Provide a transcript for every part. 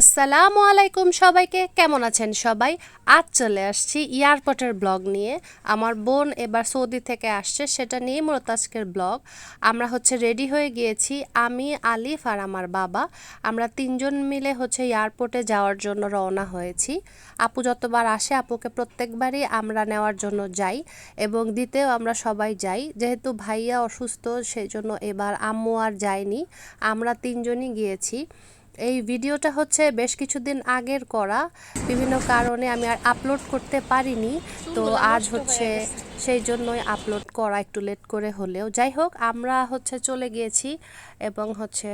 আসসালামু আলাইকুম সবাইকে, কেমন আছেন সবাই? আজ চলে আসছি এয়ারপোর্টের ব্লগ নিয়ে। আমার বোন এবার সৌদি থেকে আসছে, সেটা নিয়ে মূলত আজকের ব্লগ। আমরা হচ্ছে রেডি হয়ে গিয়েছি, আমি, আলিফ আর আমার বাবা। আমরা তিনজন মিলে হচ্ছে এয়ারপোর্টে যাওয়ার জন্য রওনা হয়েছি। আপু যতবার আসে, আপুকে প্রত্যেকবারই আমরা নেওয়ার জন্য যাই এবং দিতেও আমরা সবাই যাই। যেহেতু ভাইয়া অসুস্থ সেই জন্য এবার আম্মু আর যায়নি। আমরা তিনজনই গিয়েছি। এই ভিডিওটা হচ্ছে বেশ কিছুদিন আগের করা। বিভিন্ন কারণে আমি আর আপলোড করতে পারিনি। তো আজ হচ্ছে সেই জন্যই আপলোড করা একটু লেট করে হলেও। যাই হোক আমরা হচ্ছে চলে গিয়েছি এবং হচ্ছে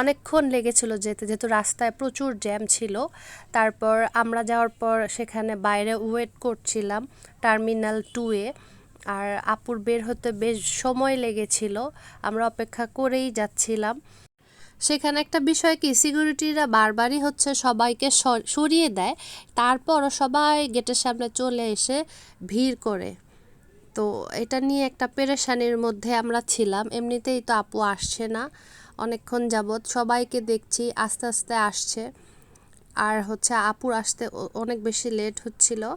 অনেকক্ষণ লেগেছিল যেতে যেহেতু রাস্তায় প্রচুর জ্যাম ছিল। তারপর আমরা যাওয়ার পর সেখানে বাইরে ওয়েট করছিলাম টার্মিনাল টুয়ে আর আপুর বের হতে বেশ সময় লেগেছিল। আমরা অপেক্ষা করেই যাচ্ছিলাম। সেখানে একটা বিষয় কি সিকিউরিটিরা বারবারই হচ্ছে সবাইকে সরিয়ে দেয়। তারপরও সবাই গেটের সামনে চলে এসে ভিড় করে। তো এটা নিয়ে একটা পেরেশানির মধ্যে আমরা ছিলাম। এমনিতেই তো আপু আসছে না। অনেকক্ষণ যাবৎ সবাইকে দেখছি আস্তে আস্তে আসছে। আর হচ্ছে আপুর আসতে ও- অনেক বেশি লেট হচ্ছিল।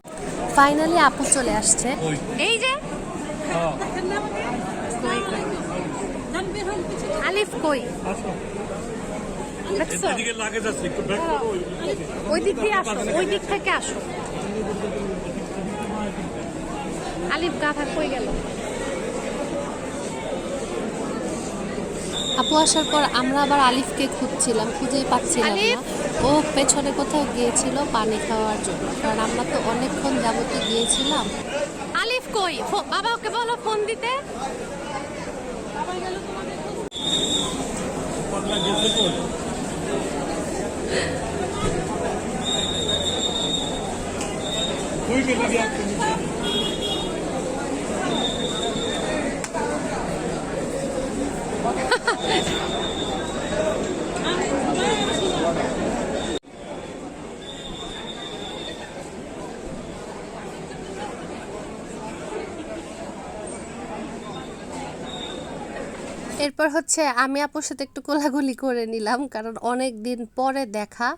ফাইনালি আপু চলে আসছে। এই যে। আলিফ কই? দেখছ? এদিকে লাগে যাচ্ছে একটু ব্যাক করো ওই- ওই দিক দিয়ে আসো ওই দিক থেকে আসো। আলিফ গাথা কই গেল? আপু আসার পর আমরা আবার আলিফকে খুঁজছিলাম খুঁজেই পাচ্ছিলাম না। ও পেছনে কোথাও গিয়েছিল পানি খাওয়ার জন্য কারণ আমরা তো অনেকক্ষণ যাবতে গিয়েছিলাম। আলিফ কই? বাবা ওকে বলো ফোন দিতে। পাতলা গেছে কই? কই গেলে গিয়ে আপনি নিচে? এরপর হচ্ছে আমি আপুর সাথে একটু কোলাগুলি করে নিলাম, কারণ অনেক দিন পরে দেখা।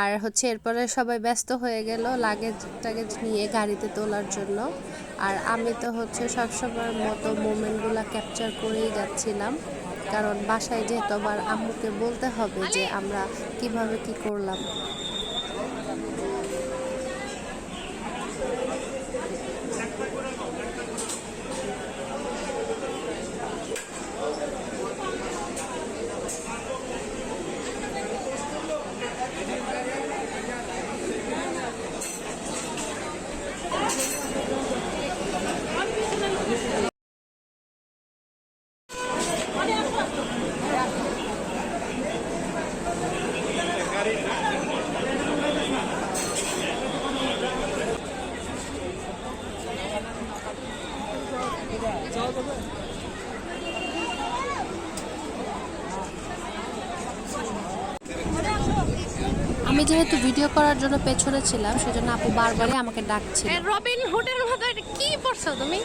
আর হচ্ছে এরপরে সবাই ব্যস্ত হয়ে গেল লাগেজ টাগেজ নিয়ে গাড়িতে তোলার জন্য। আর আমি তো হচ্ছে সবসময়ের মতো মোমেন্টগুলো ক্যাপচার করেই যাচ্ছিলাম, কারণ বাসায় যেহেতু আবার আম্মুকে বলতে হবে যে আমরা কীভাবে কি করলাম। যেহেতু ভিডিও করার জন্য পেছনে ছিলাম সেজন্য আপু বারবারই আমাকে ডাকছে রবিন হুডের মতো এটা কি পড়ছো তুমি?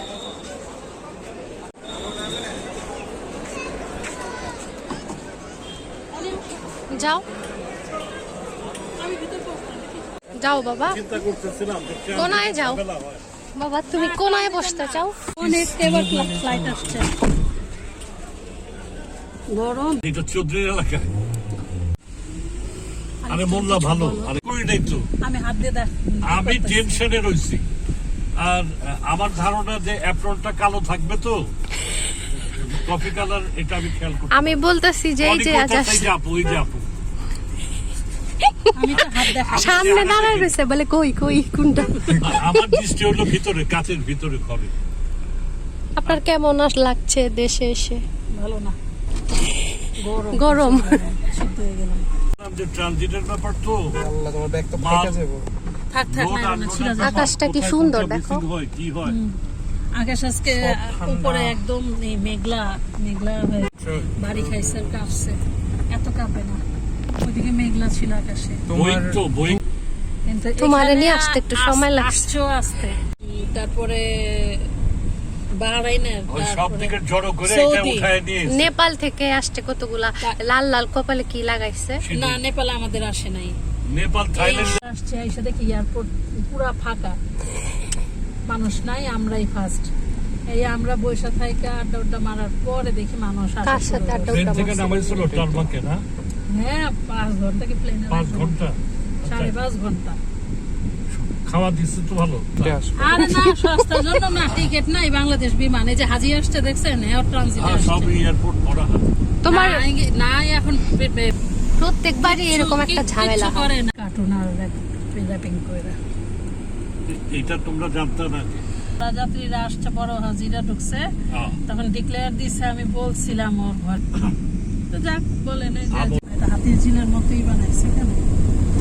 যাও। যাও বাবা। কোনায় যাও। বাবা তুমি কোনায় বসতে চাও? অনেক এবার ফ্লাইট আসছে গরম। এটা চৌধুরী এলাকায়। আরে মোল্লা ভালো। আরে কই নাই তো? আমি হাত দিয়ে আমি টেনশনে রইছি। আর আমার ধারণা যে অ্যাপ্রনটা কালো থাকবে তো? কফি কালার এটা আমি খেয়াল করছি আমি বলতেছি যে এই যে আজ ওই যাব আমি তো সামনে দাঁড়ায় রয়েছে বলে কই কই কোনটা? আমার দৃষ্টি হলো ভিতরে কাচের ভিতরে ঘরে। আপনার কেমন আস লাগছে দেশে এসে? ভালো না। গরম। গরম হয়ে গেলাম। যে ট্রানজিটের ব্যাপার তো। আল্লাহ তোমার ব্যাগ তো ফাইকা যাব। থাক থাক না না আকাশটা কি সুন্দর দেখো। হয় কি হয়? আকাশ আজকে উপরে একদম এই মেঘলা মেঘলা হয়ে বাড়ি খাইছে আর কাঁপছে। এত কাঁপে না। ওইদিকে মেঘলা ছিল আকাশে। বই তো বই কিন্তু নিয়ে আসতে একটু সময় লাগছে। আসতে। তারপরে নেপাল থেকে আসছে কতগুলা? লাল লাল কপালে কি লাগাইছে? না নেপালে আমাদের আসে নাই। নেপাল থাইল্যান্ড আসছে এসে দেখি এয়ারপোর্ট পুরা ফাঁকা। মানুষ নাই আমরাই ফার্স্ট এই আমরা বৈশা থেকে আড্ডা উড্ডা মারার পরে দেখি মানুষ আসা। কার শুরু সাথে ট্রেন থেকে নামাইছিল টারমাকে না? হ্যাঁ পাঁচ ঘণ্টা কি প্লেনে পাঁচ ঘণ্টা। সাড়ে পাঁচ ঘণ্টা। খাওয়া দিচ্ছে তো ভালো। আরে না সস্তার জন্য না টিকিট নাই বাংলাদেশ বিমানে। যে হাজি আসছে দেখছেন? এয়ার ট্রানজিট আর সব এয়ারপোর্ট ভরা তোমার না, এখন প্রত্যেকবারই এরকম একটা ঝামেলা করে না। কার্টুন আর র্যাপিং করে। এটা তোমরা জানতে না যাত্রীরা আসছে বড় হাজিরা ঢুকছে। তখন ডিক্লেয়ার দিছে আমি বলছিলাম ওর ঘর। তো যাক বলে নাই হাতির ঝিলের মতোই বানাইছে কেন?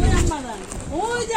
ওই আম্মারা, ওই যে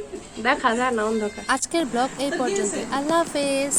দেখা যায় না অন্ধকার। আজকের ব্লগ এই পর্যন্ত আল্লাহ হাফেজ।